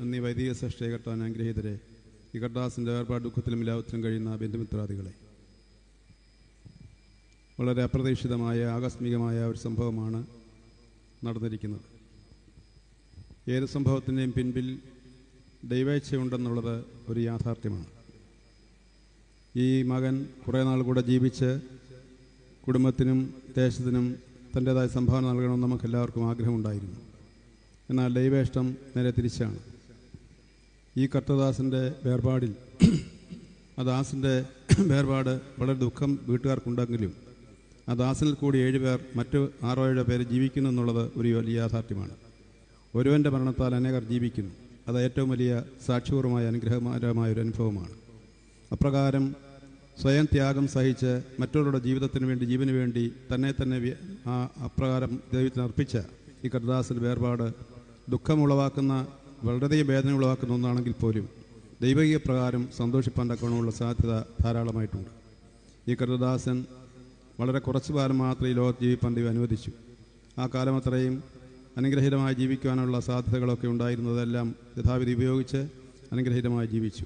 എന്നീ വൈദിക സൃഷ്ടിയെ കർത്താൻ അനുഗ്രഹീതരെ ഈ കർത്താസിന്റെ വേർപാട് ദുഃഖത്തിലും ലാഭത്തിലും കഴിയുന്ന ബന്ധുമിത്രാദികളെ. വളരെ അപ്രതീക്ഷിതമായ ആകസ്മികമായ ഒരു സംഭവമാണ് നടന്നിരിക്കുന്നത്. ഏത് സംഭവത്തിന്റെയും പിൻപിൽ ദൈവേച്ഛയുണ്ടെന്നുള്ളത് ഒരു യാഥാർത്ഥ്യമാണ്. ഈ മകൻ കുറേ നാൾ കൂടെ ജീവിച്ച് കുടുംബത്തിനും ദേശത്തിനും തന്റേതായ സംഭാവന നൽകണമെന്ന് നമുക്കെല്ലാവർക്കും ആഗ്രഹമുണ്ടായിരുന്നു. എന്നാൽ ദൈവേഷ്ടം നേരെ തിരിച്ചാണ്. ഈ കർത്തദാസിന്റെ വേർപാടിൽ ആ ദാസിന്റെ വേർപാട് വളരെ ദുഃഖം വീട്ടുകാർക്കുണ്ടെങ്കിലും ആ ദാസിൽ കൂടി ഏഴുപേർ മറ്റു ആറോ ഏഴോ പേര് ജീവിക്കുന്നു എന്നുള്ളത് ഒരു വലിയ യാഥാർത്ഥ്യമാണ്. ഒരുവന്റെ മരണത്താൽ അനേകർ ജീവിക്കുന്നു. അത് ഏറ്റവും വലിയ സാക്ഷ്യപൂർവമായ അനുഗ്രഹകരമായ ഒരു അനുഭവമാണ്. അപ്രകാരം സ്വയം ത്യാഗം സഹിച്ച് മറ്റുള്ളവരുടെ ജീവിതത്തിന് വേണ്ടി ജീവന് വേണ്ടി തന്നെ തന്നെ ആ അപ്രകാരം ദൈവത്തിന് അർപ്പിച്ച ഈ കർദാസിന്റെ വേർപാട് ദുഃഖമുളവാക്കുന്ന വളരെ വേദന ഉളവാക്കുന്ന ഒന്നാണെങ്കിൽ പോലും ദൈവിക പ്രകാരം സന്തോഷിപ്പാൻ തക്കവണ്ണമുള്ള സാധ്യത ധാരാളമായിട്ടുണ്ട്. ഈ കൃതദാസൻ വളരെ കുറച്ചു കാലം മാത്രമേ ഈ ലോകത്ത് ജീവിപ്പാൻ ദൈവം അനുവദിച്ചു. ആ കാലം അത്രയും അനുഗ്രഹീതമായി ജീവിക്കുവാനുള്ള സാധ്യതകളൊക്കെ ഉണ്ടായിരുന്നതെല്ലാം യഥാവിധി ഉപയോഗിച്ച് അനുഗ്രഹീതമായി ജീവിച്ചു.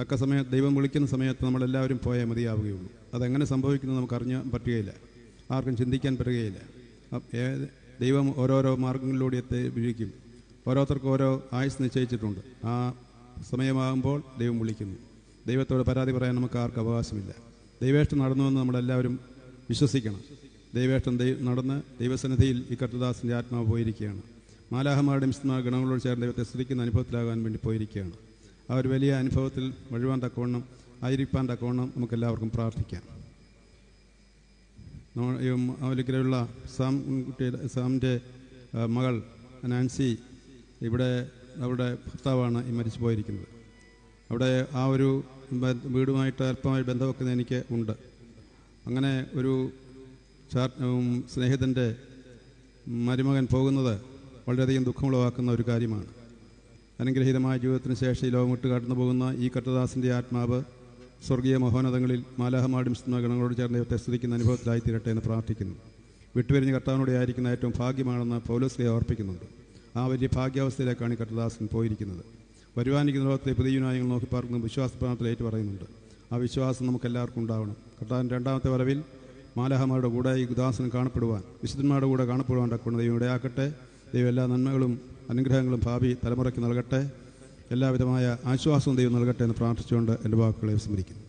തക്ക സമയത്ത് ദൈവം വിളിക്കുന്ന സമയത്ത് നമ്മളെല്ലാവരും പോയാൽ മതിയാവുകയുള്ളൂ. അതെങ്ങനെ സംഭവിക്കുന്നത് നമുക്ക് അറിഞ്ഞാൻ പറ്റുകയില്ല. ആർക്കും ചിന്തിക്കാൻ പറ്റുകയില്ല. ദൈവം ഓരോരോ മാർഗങ്ങളിലൂടെ എത്തി വിളിക്കും ഓരോരുത്തർക്കും ഓരോ ആയുസ് നിശ്ചയിച്ചിട്ടുണ്ട്. ആ സമയമാകുമ്പോൾ ദൈവം വിളിക്കുന്നു. ദൈവത്തോട് പരാതി പറയാൻ നമുക്ക് ആർക്കും അവകാശമില്ല. ദൈവേഷ്ടം നടന്നുവെന്ന് നമ്മളെല്ലാവരും വിശ്വസിക്കണം. ദൈവേഷ്ടം ദൈവ നടന്ന് ദൈവസന്നിധിയിൽ ഈ കർത്തദാസിന്റെ ആത്മാവ് പോയിരിക്കുകയാണ്. മാലാഹമാരുടെ മിസ്മാർ ഗണങ്ങളോട് ചേർന്ന് ദൈവത്തെ സ്തുതിക്കുന്ന അനുഭവത്തിലാകാൻ വേണ്ടി പോയിരിക്കുകയാണ്. ആ ഒരു വലിയ അനുഭവത്തിൽ വഴുവാൻ തക്കവണ്ണം ആയിരിക്കാൻ തക്കവണ്ണം നമുക്കെല്ലാവർക്കും പ്രാർത്ഥിക്കാം. അവലിക്കലുള്ള സാം കുട്ടിയുടെ സാമിന്റെ മകൾ നാൻസി ഇവിടെ അവരുടെ ഭർത്താവാണ് ഈ മരിച്ചു പോയിരിക്കുന്നത്. അവിടെ ആ ഒരു വീടുമായിട്ട് അല്പമായി ബന്ധമൊക്കെ എനിക്ക് ഉണ്ട്. അങ്ങനെ ഒരു സ്നേഹിതന്റെ മരുമകൻ പോകുന്നത് വളരെയധികം ദുഃഖമുളവാക്കുന്ന ഒരു കാര്യമാണ്. അനുഗ്രഹീതമായ ജീവിതത്തിന് ശേഷം ഈ ലോകം വിട്ട് കടന്നു പോകുന്ന ഈ കട്ടദാസിന്റെ ആത്മാവ് സ്വർഗീയ മഹോന്നതങ്ങളിൽ മാലാഹമാടും ഗണങ്ങളോട് ചേർന്ന് ദൈവത്തെ സ്തുതിക്കുന്ന അനുഭവത്തിലായി തീരട്ടെ എന്ന് പ്രാർത്ഥിക്കുന്നു. വിട്ടുപിരിഞ്ഞ് കർത്താവിനോട് ആയിരിക്കുന്ന ഏറ്റവും ഭാഗ്യമാണെന്ന് പൗലോസ്ലിയെ ഓർപ്പിക്കുന്നുണ്ട്. ആ വലിയ ഭാഗ്യാവസ്ഥയിലേക്കാണ് കർത്തദാസൻ പോയിരിക്കുന്നത്. വരുവാനിക്കുന്ന ലോകത്തെ പുതിയ ന്യായങ്ങൾ നോക്കി പാർക്കുന്ന വിശ്വാസ പ്രാണത്തിൽ ഏറ്റു പറയുന്നുണ്ട് ആ വിശ്വാസം നമുക്കെല്ലാവർക്കും ഉണ്ടാവണം. കർത്താവിന്റെ രണ്ടാമത്തെ വരവിൽ മാലാഹമാരുടെ കൂടെ ഈ ദാസൻ കാണപ്പെടുവാൻ വിശുദ്ധന്മാരുടെ കൂടെ കാണപ്പെടുവാൻ തക്കൊണ്ട് ദൈവം ഇടയാക്കട്ടെ. ദൈവം എല്ലാ നന്മകളും അനുഗ്രഹങ്ങളും ഭാവി തലമുറയ്ക്ക് നൽകട്ടെ. എല്ലാവിധമായ ആശ്വാസവും ദൈവം നൽകട്ടെ എന്ന് പ്രാർത്ഥിച്ചുകൊണ്ട് എന്റെ വാക്കുകളെ സ്മരിക്കുന്നു